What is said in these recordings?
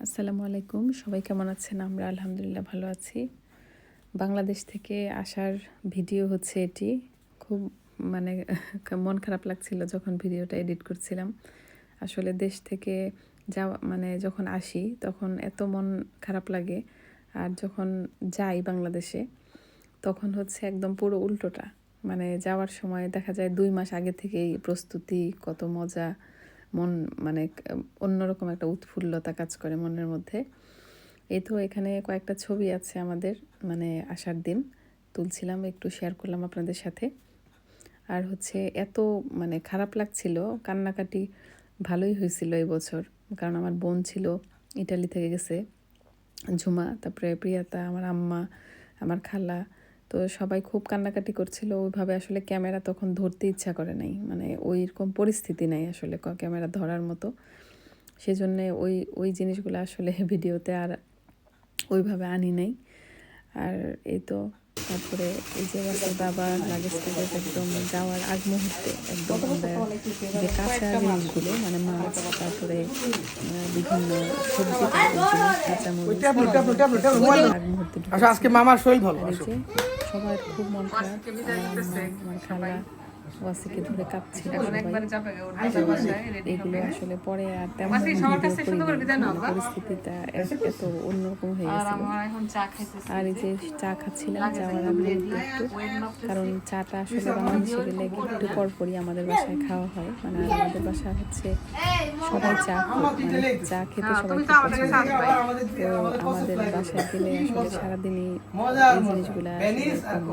আসসালামু আলাইকুম। সবাই কেমন আছেন? আমরা আলহামদুলিল্লাহ ভালো আছি। বাংলাদেশ থেকে আসার ভিডিও হচ্ছে এটি। খুব মানে মন খারাপ লাগছিল যখন ভিডিওটা এডিট করছিলাম। আসলে দেশ থেকে যাওয়া মানে যখন আসি তখন এত মন খারাপ লাগে। আর যখন যাই বাংলাদেশে তখন হচ্ছে একদম পুরো উল্টোটা। মানে যাওয়ার সময় দেখা যায় দুই মাস আগে থেকেই প্রস্তুতি, কত মজা মন মানে অন্যরকম একটা উৎফুল্লতা কাজ করে মনের মধ্যে। এই তো এখানে কয়েকটা ছবি আছে আমাদের মানে আসার দিন। তুলছিলাম, একটু শেয়ার করলাম আপনাদের সাথে। আর হচ্ছে এত মানে খারাপ লাগছিল, কান্নাকাটি ভালোই হয়েছিল এই বছর। কারণ আমার বোন ছিল, ইটালি থেকে গেছে। ঝুমা, তারপরে প্রিয়াতা, আমার আম্মা, আমার খালা তো সবাই খুব কান্নাকাটি করছিল। ওইভাবে আসলে ক্যামেরা তখন ধরতে ইচ্ছা করে নাই। মানে ওই রকম পরিস্থিতি নাই আসলে ক্যামেরা ধরার মতো। সেজন্যে ওই ওই জিনিসগুলো আসলে ভিডিওতে আর ওইভাবে আনি নাই। আর এই তো তারপরে এই যে বাসার বাবা লাগেজ টাগেজ একদম যাওয়ার আগ মুহূর্তে একদম আমরা যে কাঁচা জিনিসগুলো মানে মাছ তারপরে বিভিন্ন সবজি জিনিস আগ মুহূর্তে আচ্ছা আজকে মামার শরীর ভালো সবার খুব মন খারাপ আমার খালা ওয়াসিকে ধরে কাঁপছিল এগুলো আসলে পরে আর তেমন। মানে পরিস্থিতিটা এত- অন্যরকম হয়ে গেছিল। আর এই যে চা খাচ্ছিলাম যাওয়ার আগে একটু। কারণ চাটা আসলে বাংলাদেশে গেলে একটু পর পরই আমাদের বাসায় খাওয়া হয়। মানে আর আমাদের বাসা হচ্ছে সবাই চা মানে চা খেতে সবাই করে। তো আমাদের বাসায় গেলে আসলে সারাদিনই এই জিনিসগুলা কম।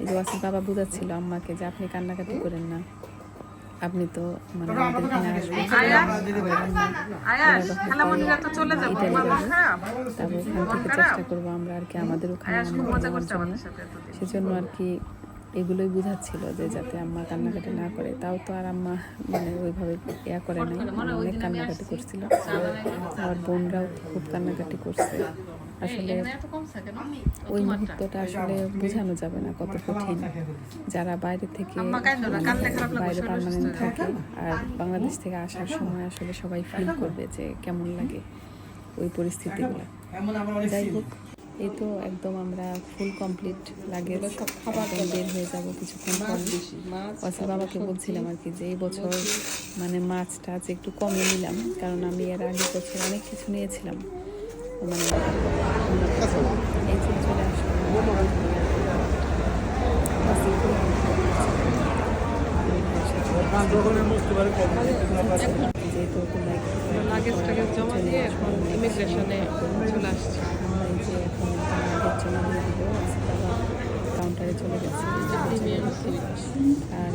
এই যে বাবা বুঝাচ্ছিল আম্মাকে যে আপনি কান্নাকাটি করেন না। আপনি তো মানে আমাদের এখানে আসবেন। তারপর ওখান থেকে চেষ্টা করব আমরা আর কি আমাদের ওখানে সেজন্য আর কি এগুলোই বুঝাচ্ছিল যে যাতে আম্মা কান্নাকাটি না করে। তাও তো আর আম্মা মানে ওইভাবে ইয়া করে নাই। মানে অনেক কান্নাকাটি করছিল। আর বোনরাও খুব কান্নাকাটি করছে। আসলে ওই মুহূর্তটা আসলে বোঝানো যাবে না কত কঠিন। যারা বাইরে থেকে বাইরে পার্মানেন্ট থাকে আর বাংলাদেশ থেকে আসার সময় আসলে সবাই ফিল করবে যে কেমন লাগে ওই পরিস্থিতিগুলো। যাই হোক এই তো একদম আমরা ফুল কমপ্লিট লাগে সব খাবার বের হয়ে যাব কিছুক্ষণ পর। অসা বাবাকে বলছিলাম আর কি যে এই বছর মানে মাছ টাছ একটু কমে নিলাম কারণ আমি এর আগে বছর অনেক কিছু নিয়েছিলাম। মানে চলে যেহেতু এখন চলে আসছি কাউন্টারে চলে গেছে। আর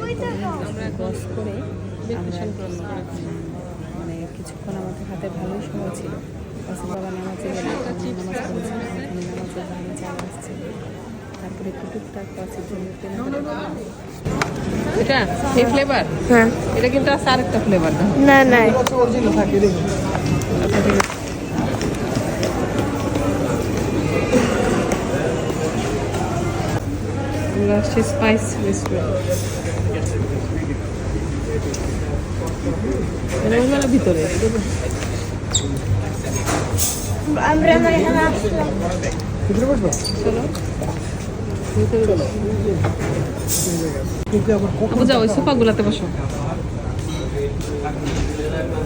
আমরা করে মানে কিছুক্ষণ আমাদের হাতে ভালোই সময় ছিল। বাবা নামাজে নামাজ বাইরে আসছে তারপরে টুকটাক। এটা এই ফ্লেভার হ্যাঁ। এটা কিন্তু আছে আরেকটা ফ্লেভার না? না না আমরা আসছি স্পাইস রেস্টুরেন্ট ভিতরে আমরা আমার এখানে আসলাম। চলো ভিতরে চলো আপু যাও ওই সোফাগুলাতে বসো।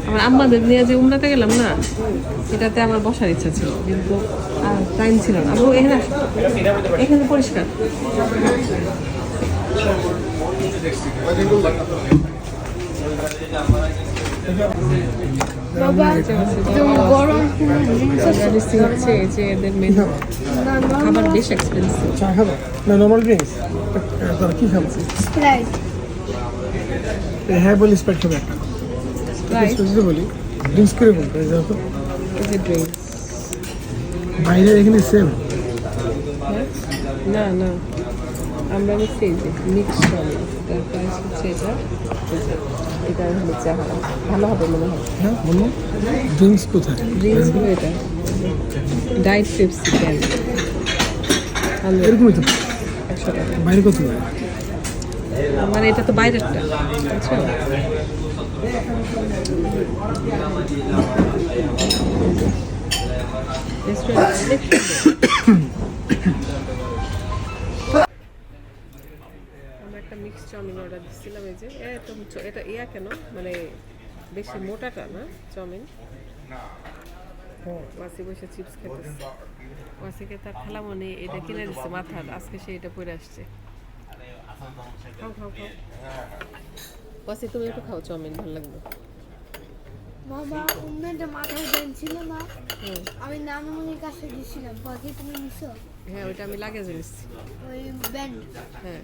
আমার আম্মাদের নিয়ে যে উমরাতে গেলাম না এটাতে আমার বসার ইচ্ছা ছিল কিন্তু টাইম ছিল না। আপু এখানে। এখানে পরিষ্কার। বাবা হচ্ছে মেনু খাবার বেশ এক্সপেন্সিভ চা খাব? না নর্মাল ড্রিঙ্কস তোরা কি খাব? হ্যাঁ বলি স্প্রাইট খাবে একটা। রাইট যদি বলি ড্রিঙ্কস করে বলতে যাও তো? এই যে ড্রিঙ্কস বাইরে এখানে সেম না না। আমরা নিচ্ছি এই যে মিক্স করে তার প্রাইস হচ্ছে এটা। এই যে, এটা হলো চা ভালো হবে মনে হয়। হ্যাঁ বলো ড্রিঙ্কস কোথায়? ড্রিঙ্কস হলো এটা। ডাইট পেপসি ক্যান এরকমই তো। একশো টাকা। বাইরে কত মানে এটা তো বাইরেরটা। বুঝছ রেস্টুরেন্ট চাউমিন অর্ডার দিচ্ছিলাম এই যে। এত এটা ইয়া কেন? মানে বেশি মোটাটা না চাউমিন? ওয়াসি বসে চিপস খেতেছে। ওয়াসিকে তার খালা মনে এটা কিনে দিচ্ছে মাথার আজকে সে এটা পরে আসছে। খাও খাও খাও। ওয়াসি তুমি একটু খাও চাউমিন ভালো লাগবে। বাবা অন্যটা মাথায় ব্যান্ড ছিল না। আমি নানুমনির কাছে দিয়েছিলাম বাকি তুমি নিছো? হ্যাঁ ওইটা আমি লাগে নিচ্ছি। ওই ব্যান্ড। হ্যাঁ।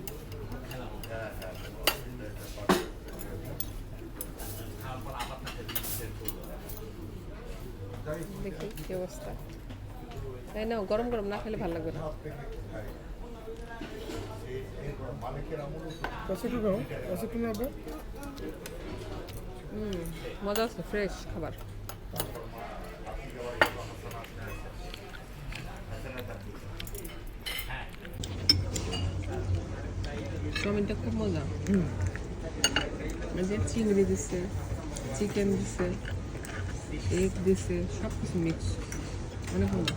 দেখি কি অবস্থা। তাই না গরম গরম না খেলে ভালো লাগবে না। মজা আছে ফ্রেশ খাবার। চাউমিনটা খুব মজা যে চিংড়ি দিছে চিকেন দিছে এগ দিছে সব কিছু মিক্স অনেক মজা।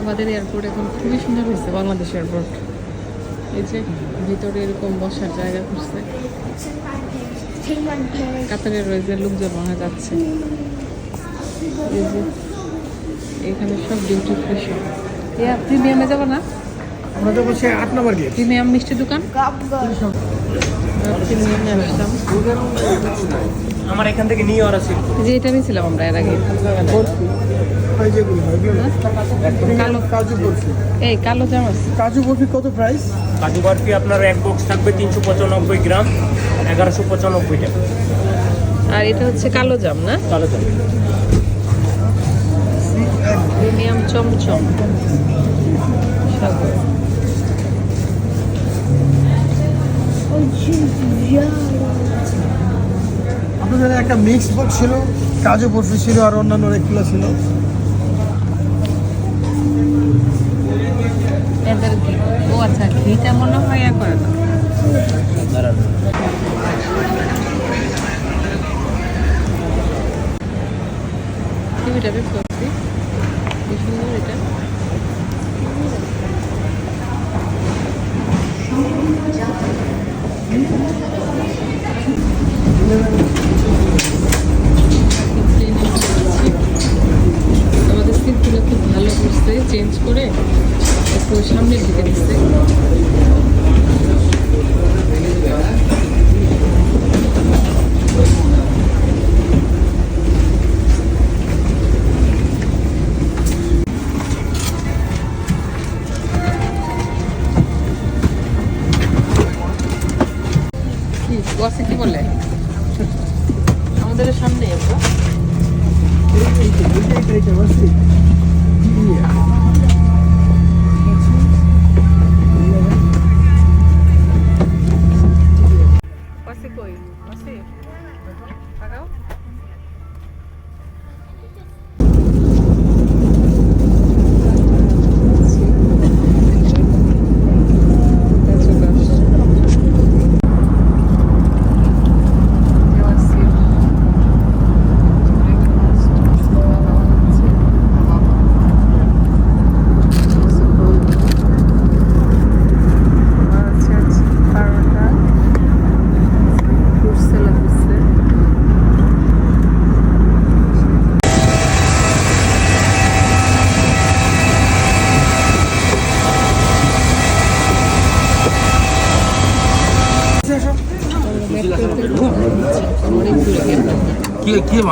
আমাদের এয়ারপোর্ট এখন খুবই সুন্দর হয়েছে বাংলাদেশ এয়ারপোর্ট এই যে ভিতরে এরকম বসার জায়গা করছে কাতারের রয়েছে লোকজন মনে যাচ্ছে এই যে এখানে সব ডিউটি ফ্রি সব ইয়া প্রিমিয়ামে যাব না? আমরা তো বলছি আট নম্বর গেট প্রিমিয়াম মিষ্টি দোকান? প্রিমিয়ামে আসলাম। আমার এখান থেকে নিয়ে ওরা ছিল যে এটা নিয়েছিলাম আমরা এর আগে। বরফি। যেগুলো হয়? কালো। কাজু বরফি। এই কালো চামচ কাজু বরফি কত প্রাইস কাজু বরফি আপনার এক বক্স থাকবে তিনশো পঁচানব্বই গ্রাম এগারোশো পঁচানব্বই টাকা। আর এটা হচ্ছে কালো জাম না? কালো চাল প্রিমিয়াম চমচম। সাগর। আপনাদের একটা মিক্স বক্স ছিল কাজু বরফি ছিল আর অন্যান্য অনেকগুলো ছিল। এদের কি? ও আচ্ছা ঘিটা মনে হয় ইয়া করে না। করছি কি সুন্দর এটা আমাদের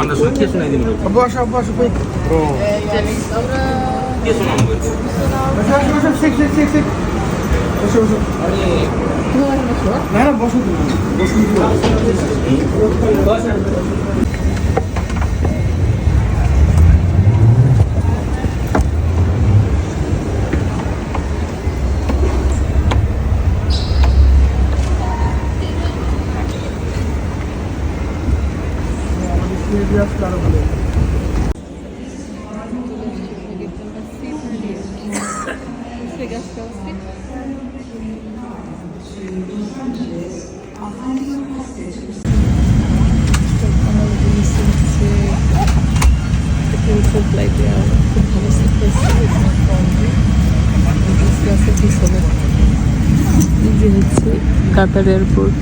কি কি কে শুনাই দিন আব্বু আসো আব্বু আসো কই কি শোনাম বসো আসো বসো শিখ শিখ শিখ শিখ। বসো আরে না না বসো তুমি। বসো। দিয়ে আসলে আরও ভালো। খুব ভালো হচ্ছে কাতার এয়ারপোর্ট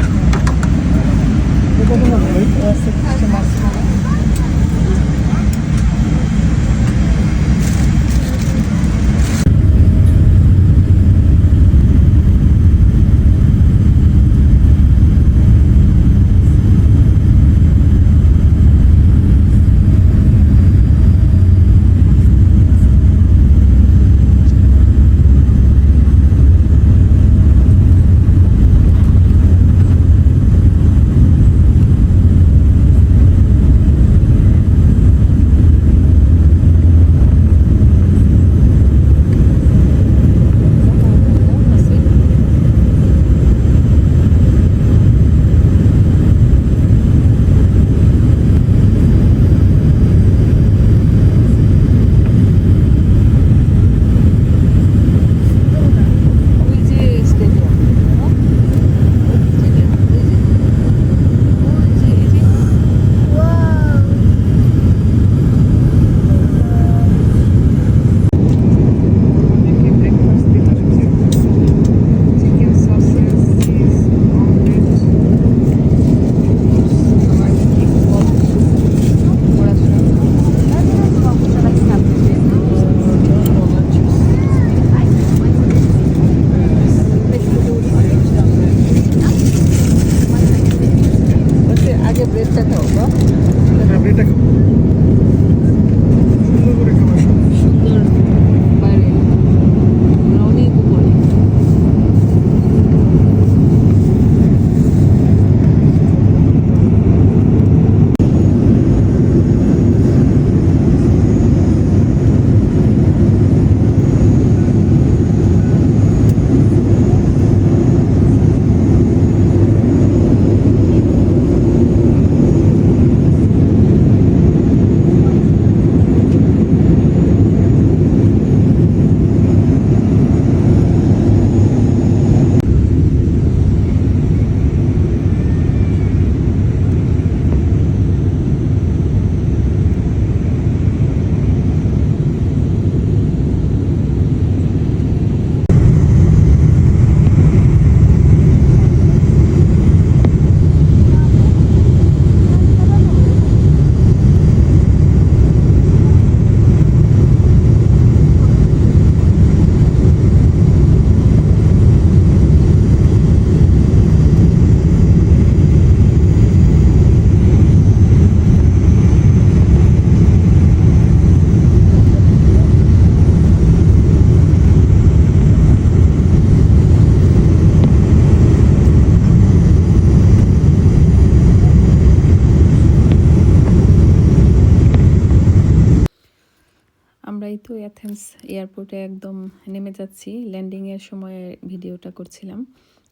অ্যাথেন্স এয়ারপোর্টে একদম নেমে যাচ্ছি। ল্যান্ডিংয়ের সময় ভিডিওটা করছিলাম।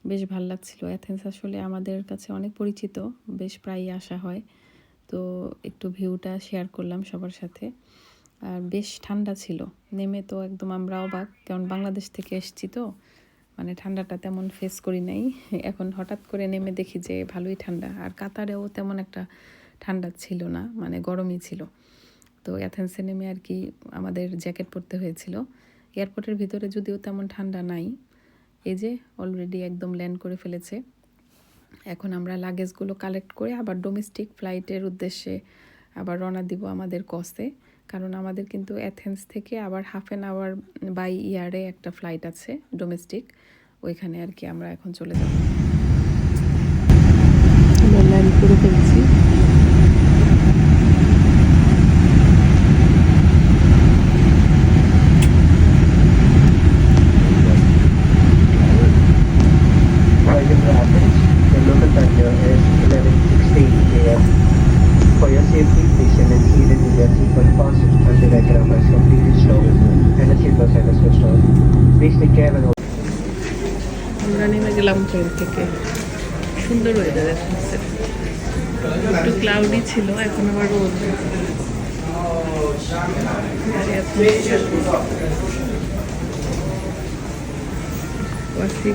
বেশ ভালো লাগছিল। অ্যাথেন্স আসলে আমাদের কাছে অনেক পরিচিত। বেশ প্রায়ই আসা হয়। তো একটু ভিউটা শেয়ার করলাম সবার সাথে। আর বেশ ঠান্ডা ছিল। নেমে তো একদম আমরা অবাক। কারণ বাংলাদেশ থেকে এসছি তো। মানে ঠান্ডাটা তেমন ফেস করি নাই। এখন হঠাৎ করে নেমে দেখি যে ভালোই ঠান্ডা। আর কাতারেও তেমন একটা ঠান্ডা ছিল না। মানে গরমই ছিল। তো অ্যাথেন্সে নেমে আর কি আমাদের জ্যাকেট পরতে হয়েছিল। এয়ারপোর্টের ভিতরে যদিও তেমন ঠান্ডা নাই, এই যে অলরেডি একদম ল্যান্ড করে ফেলেছে। এখন আমরা লাগেজগুলো কালেক্ট করে আবার ডোমেস্টিক ফ্লাইটের উদ্দেশ্যে আবার রওনা দিব আমাদের কসে, কারণ আমাদের কিন্তু অ্যাথেন্স থেকে আবার হাফ অ্যান আওয়ার বাই ইয়ারে একটা ফ্লাইট আছে ডোমেস্টিক, ওইখানে আর কি আমরা এখন চলে যাব। আমরা নেমে গেলাম ট্রেন থেকে। সুন্দর ওয়েদার আছে একটু ক্লাউডি ছিল এখন আবার রোদ।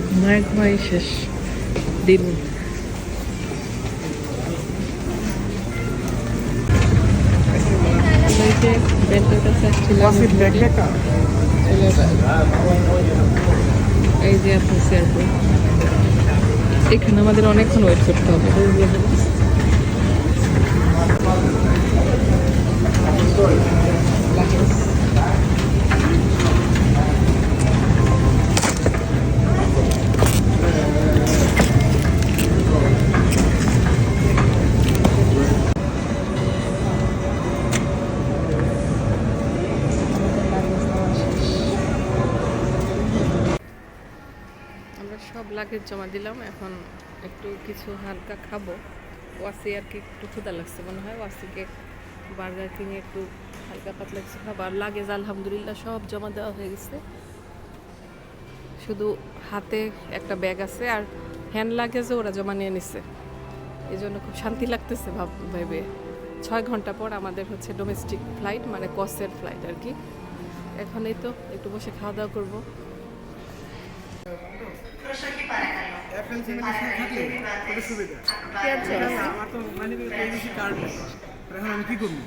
ঘুমায় ঘুমায় শেষ দিন। ব্যাংকের কাছে আসছিলাম এই যে আপনার এয়ারপোর্ট এখানে আমাদের অনেকক্ষণ ওয়েট করতে হবে। আমরা সব জমা দিলাম, এখন একটু কিছু হালকা খাব। ওয়াসি আর কি একটু ক্ষুদা লাগছে মনে হয়, ওয়াসিকে বার্গার কিনে একটু হালকা পাতলা কিছু খাব। আর লাগেজ আলহামদুলিল্লাহ সব জমা দেওয়া হয়ে গেছে। শুধু হাতে একটা ব্যাগ আছে আর হ্যান্ড লাগেজও ওরা জমা নিয়ে নিছে। এই জন্য খুব শান্তি লাগতেছে ভাব, ভেবে। ছয় ঘণ্টা পর আমাদের হচ্ছে ডোমেস্টিক ফ্লাইট মানে কসের ফ্লাইট আর কি। এখন এই তো একটু বসে খাওয়া দাওয়া করব। এয়ারটেল সিমের সঙ্গে থাকলে খুবই সুবিধা। আমার তো মানে এবিসি কার্ড নেই। এখন আমি কি করব?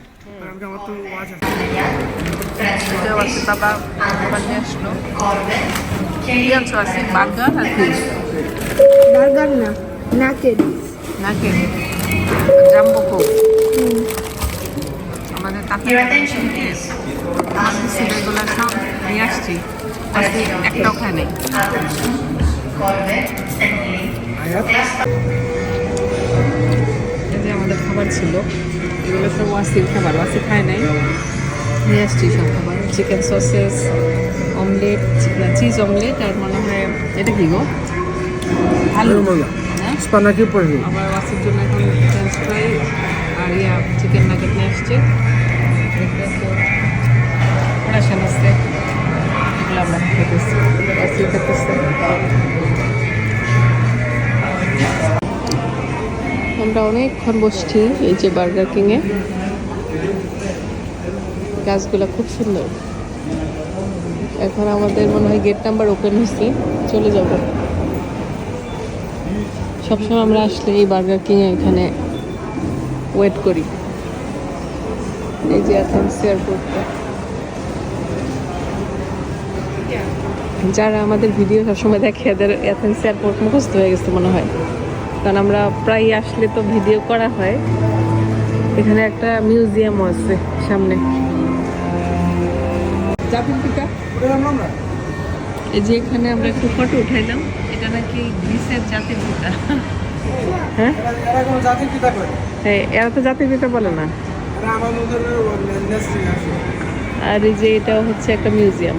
আমাকে আমার তো ওয়াচ আছে। বাবা বাবা নিয়ে আসলো। কি আনছো আছে বার্গার আর কি? বার্গার না নাকের। নাকি জাম্বো কোক। আমাদের কাকুর এগুলো সব নিয়ে আসছি। একটাও খায় নাই। এই আমাদের খাবার ছিল এগুলো সব ওয়াসির খাবার ওয়াসি খায় নাই। নিয়ে আসছি সব খাবার। Chicken sausage omelette cheese omelette আর মনে হয় এটা কি গো? ভালো মজা হ্যাঁ? স্পানাকি পড়বে আবার ওয়াসির জন্য এখন ফ্রেঞ্চ ফ্রাই আর ইয়া চিকেন নাগেট নিয়ে আসছে। রাশন আছে এগুলো আমরা খেতেছি ওয়াসিও খেতেছে আমরা অনেকক্ষণ বসছি এই যে বার্গার কিংয়ে গাছগুলো খুব সুন্দর। এখন আমাদের মনে হয় গেট নাম্বার ওপেন হচ্ছে চলে যাব। সবসময় আমরা আসলে এই বার্গার কিংয়ে এখানে ওয়েট করি। এই যে অ্যাথেন্স এয়ারপোর্টটা যারা আমাদের ভিডিও সবসময় দেখে, এদের অ্যাথেন্স এয়ারপোর্ট মুখস্থ হয়ে গেছে মনে হয়। কারণ আমরা প্রায় আসলে তো ভিডিও করা হয়। এখানে একটা মিউজিয়ামও আছে সামনে। এই যে এখানে আমরা একটু ফটো উঠাইলাম এটা নাকি গ্রিসের জাতির পিতা। হ্যাঁ? এরা হ্যাঁ তো জাতির পিতা বলে না। আর এই যে এটা হচ্ছে একটা মিউজিয়াম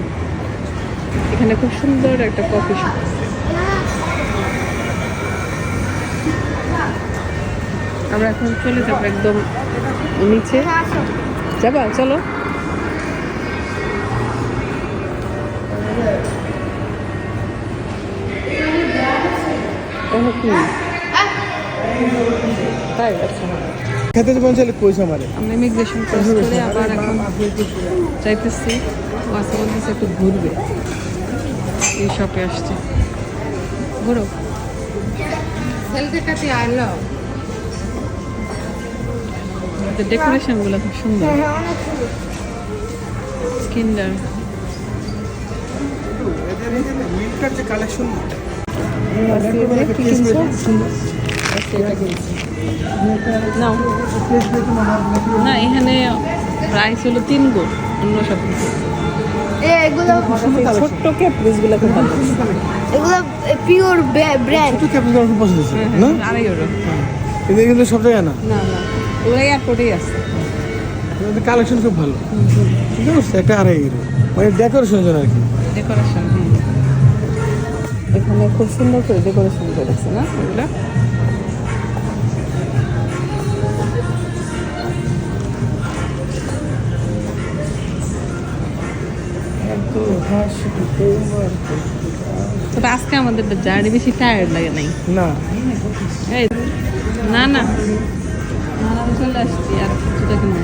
এখানে খুব সুন্দর একটা কফি শপ আমরা এখন চলে যাব একদম নিচে। যাবা? চলো। তাই আচ্ছা। খেতে পৌঁছালে কইস আমারে। আমরা ইমিগ্রেশন ক্রস করে আবার এখন যাইতেছি। ওয়াসা বলতেছে একটু ঘুরবে। এই শপে আসছে। ঘুরো। গুলো খুব সুন্দর কিন্ডার এদের এই যে মিল্কটার যে কালেকশন না এখানে প্রাইস হলো তিন গো অন্য সব কিছু। এ এগুলো ছোট্ট ক্যাপ্রিসগুলো খুব ভালো এগুলো পিওর ব্র্যান্ড ছোট ক্যাপিটাল খুব পছন্দ হয়েছে না? আড়াই ইউরো কিন্তু কিন্তু সব জায়গায় না? না না। ওরা এয়ারপোর্টেই আছে। কালেকশন খুব ভালো। বুঝতে পারছ একটা আড়াই মানে ডেকোরেশন জন্য আর কি। ডেকোরেশন এখানে খুব সুন্দর করে ডেকোরেশন করেছে না? এগুলো? তবে আজকে আমাদের জার্নি বেশি টায়ার্ড লাগে নাই। না। না না। চলে আসছি আর কিছুটা কিনা।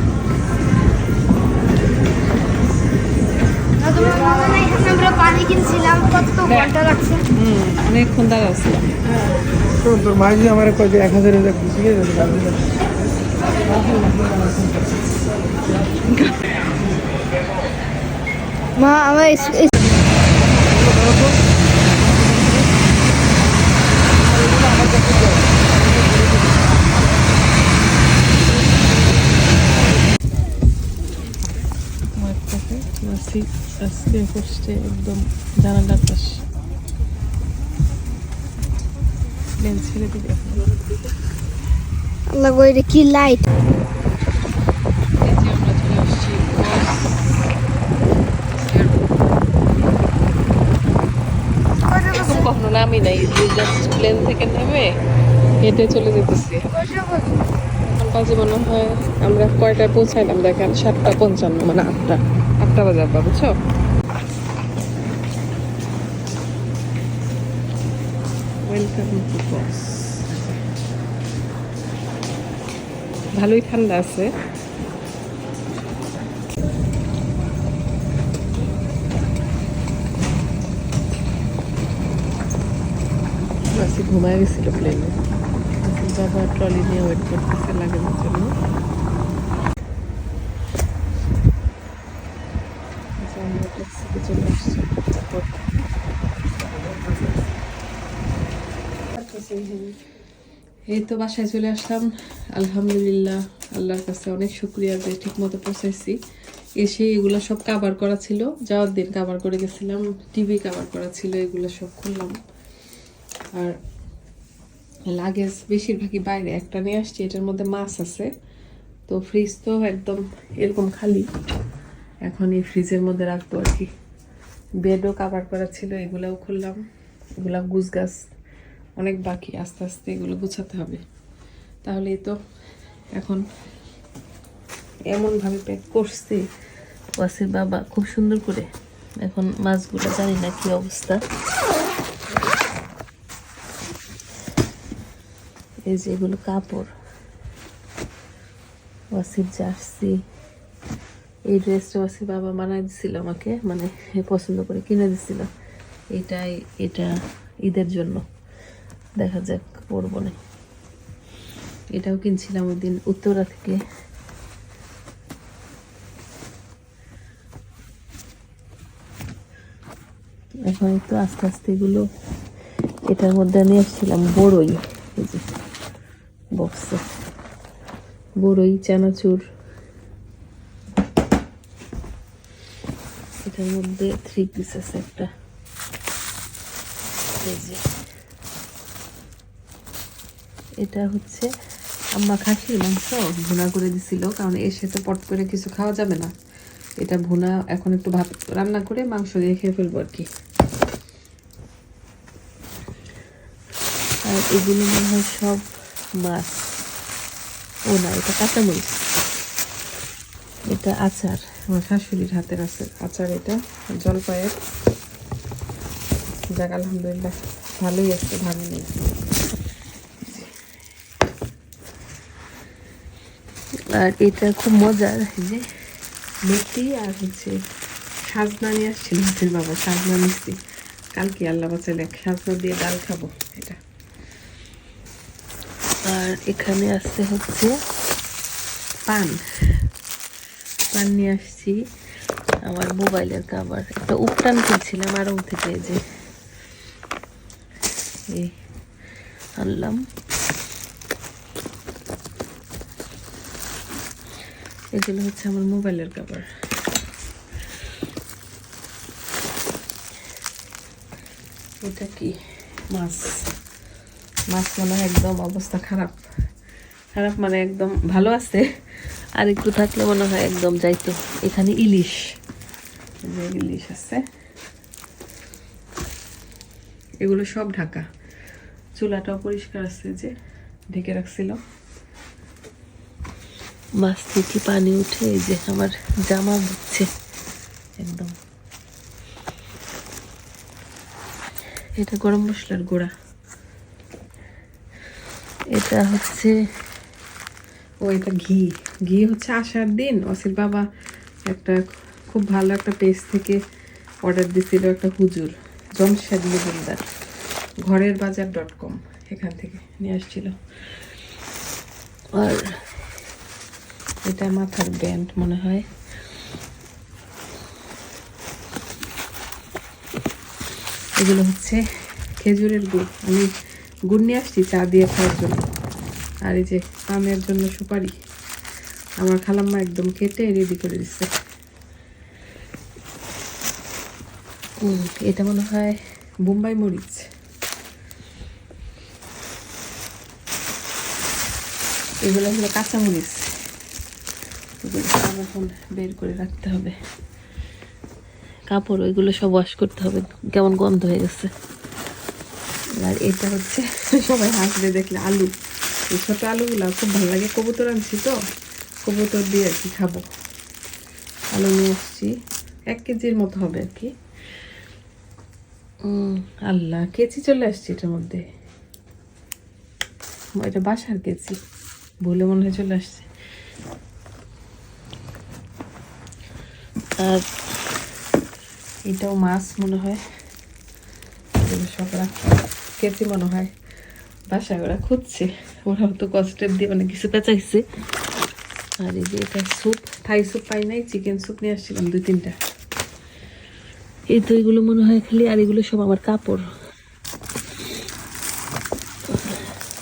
হুম অনেকক্ষণ দাঁড়াচ্ছিলাম তো তোর মা আমার কয়েক এক হাজার মা আমার করছে একদম জানালার পাশে। প্লেন ছেড়ে দিবে আল্লাহ এটা কি লাইট কখনো নামি নাই জাস্ট প্লেন থেকে নেমে হেঁটে চলে যেতেছি। এখন বাজে মনে হয় আমরা কয়টায় পৌঁছাইলাম দেখেন সাতটা পঞ্চান্ন মানে আটটা। আটটা বাজে আব্বা বুঝছ? ওয়েলকাম টু বস ভালোই ঠান্ডা আছে। ঘুমায় গেছিল প্লেনে বাবা ট্রলি নিয়ে ওয়েট করতেছে লাগানোর জন্য আচ্ছা, আমরা ট্যাক্সিতে চলে আসছি তারপর এই তো বাসায় চলে আসলাম। আলহামদুলিল্লাহ, আল্লাহর কাছে অনেক শুক্রিয়া যে ঠিক মতো পৌঁছাইছি। এসে এগুলো সব কাবার করা ছিল। যাওয়ার দিন কাবার করে গেছিলাম টিভি কাভার করা ছিল, এগুলো সব খুললাম। আর লাগেজ বেশিরভাগই বাইরে, একটা নিয়ে আসছি, এটার মধ্যে মাছ আছে। তো ফ্রিজ তো একদম এরকম খালি। এখন এই ফ্রিজের মধ্যে রাখব আর কি। বেডও কাবার করা ছিল, এগুলাও খুললাম। এগুলা গুছ গাছ অনেক বাকি আস্তে আস্তে এগুলো গুছাতে হবে। তাহলেই তো এখন এমনভাবে প্যাক করছি। ওয়াসির বাবা খুব সুন্দর করে এখন মাছগুলো জানি না কি অবস্থা। এই যে এগুলো কাপড়। ওয়াসির জার্সি। এই ড্রেসটা ওয়াসির বাবা মানায় দিছিল আমাকে মানে পছন্দ করে কিনে দিছিল। এটাই, এটা ঈদের জন্য। দেখা যাক পরবো না এটাও কিনছিলাম ওই দিন উত্তরা থেকে। এখন একটু আস্তে আস্তে এগুলো, এটার মধ্যে আমি আসছিলাম বড়ই, এই যে বক্সে বড়ই চানাচুর। এটার মধ্যে থ্রি পিস আছে একটা। এই যে। এটা হচ্ছে আম্মা খাসির মাংস। ভুনা করে দিছিল, কারণ এসে তো পট করে কিছু খাওয়া যাবে না। এটা ভুনা এখন একটু ভাত রান্না করে মাংস দিয়ে খেয়ে ফেলব আর কি। আর এগুলো মনে হয় সব মাছ। ও না, এটা কাঁচামরিচ। এটা আচার, আমার শাশুড়ির হাতের আছে আচার এটা, জলপাইয়ের। যাক, আলহামদুলিল্লাহ, ভালোই আছে, ভালো নেই। আর এটা খুব মজার যে মেথি আর হচ্ছে সাজনা নিয়ে আসছিল হাতের বাবা সাজনা মিষ্টি কালকে আল্লাহ বাঁচালে সাজনা দিয়ে ডাল খাব, এটা। আর এখানে আসছে হচ্ছে পান। পান নিয়ে আসছি আমার মোবাইলের কাভার একটা উপটান কিনছিলাম আরও থেকে যে। আনলাম। এগুলো হচ্ছে আমার মোবাইলের কাভার এটা কি? মাছ। মাছ মনে হয় একদম অবস্থা খারাপ। খারাপ মানে একদম ভালো আছে। আর একটু থাকলে মনে হয় একদম যাইতো। এখানে ইলিশ। যে ইলিশ আছে। এগুলো সব ঢাকা। চুলাটাও পরিষ্কার আছে যে, ঢেকে রাখছিল মাছ থেকে পানি উঠে এই যে আমার জামা দিচ্ছে, একদম। এটা গরম মশলার গুঁড়া। এটা হচ্ছে, ও, এটা ঘি। ঘি হচ্ছে আসার দিন। অসির বাবা একটা খুব ভালো একটা পেজ থেকে অর্ডার দিছিল একটা হুজুর, জমশেদ মজুমদার। ঘরের বাজার ডট কম, এখান থেকে নিয়ে আসছিল। আর এটা মাথার ব্যান্ড মনে হয়। এগুলো হচ্ছে খেজুরের গুড়। আমি গুড় নিয়ে আসছি, চা দিয়ে খাওয়ার জন্য। আর এই যে পানের জন্য সুপারি। আমার খালাম্মা একদম কেটে রেডি করে দিচ্ছে এটা মনে হয় বোম্বাই মরিচ। এগুলো হলো কাঁচা এখন বের করে রাখতে হবে। কাপড় ওইগুলো সব ওয়াশ করতে হবে। কেমন গন্ধ হয়ে গেছে। আর এটা হচ্ছে, সবাই হাসবে, দেখলে আলু। এই ছোটো আলুগুলো খুব ভালো লাগে। কবুতর আনছি তো, কবুতর দিয়ে আর কি খাব। আলু নিয়ে এসছি এক কেজির মতো হবে আর কি। আল্লাহ, কেচি চলে আসছে এটার মধ্যে। এটা বাসার কেচি। বলে মনে হয় চলে আসছে। আর এটাও মাছ মনে হয়। সব রাখা মনে হয়। বাসায় ওরা খুঁজছে। ওরাও তো কষ্টের দিয়ে অনেক কিছু পেঁচাইছে। আর এই যে এটা স্যুপ থাই স্যুপ পাই নাই চিকেন স্যুপ নিয়ে আসছিলাম দুই তিনটা। এই তো এগুলো মনে হয় খালি আর এগুলো সব আমার কাপড়।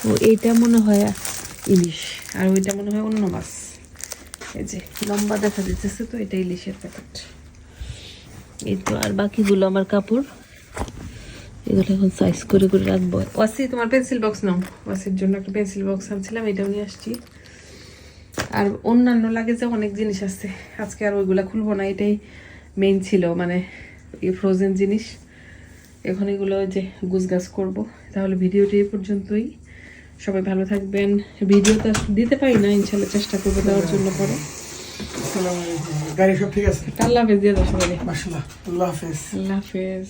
ও এইটা মনে হয় ইলিশ আর ওইটা মনে হয় অন্য মাছ। এই যে লম্বা দেখা দিতেছে তো এটা ইলিশের প্যাকেট এই তো আর বাকিগুলো আমার কাপড়। এগুলো এখন সাইজ করে করে রাখব। ওয়াসি তোমার পেন্সিল বক্স নাও। ওয়াসির জন্য একটা পেন্সিল বক্স আনছিলাম এটাও নিয়ে আসছি। আর অন্যান্য লাগে যে অনেক জিনিস আছে। আজকে আর ওইগুলা খুলবো না এটাই মেইন ছিল মানে এই ফ্রোজেন জিনিস। এখন এগুলো যে গুছগাছ করব। তাহলে ভিডিওটি এই পর্যন্তই। সবাই ভালো থাকবেন। ভিডিও তো দিতে পারি না ইনশাল্লাহ চেষ্টা করব দেওয়ার জন্য পরে। আসসালামু আলাইকুম। গাড়ি সব ঠিক আছে? আল্লাহ হাফেজ দিয়ে দাও সবাই আল্লাহ হাফেজ। আল্লাহ হাফেজ।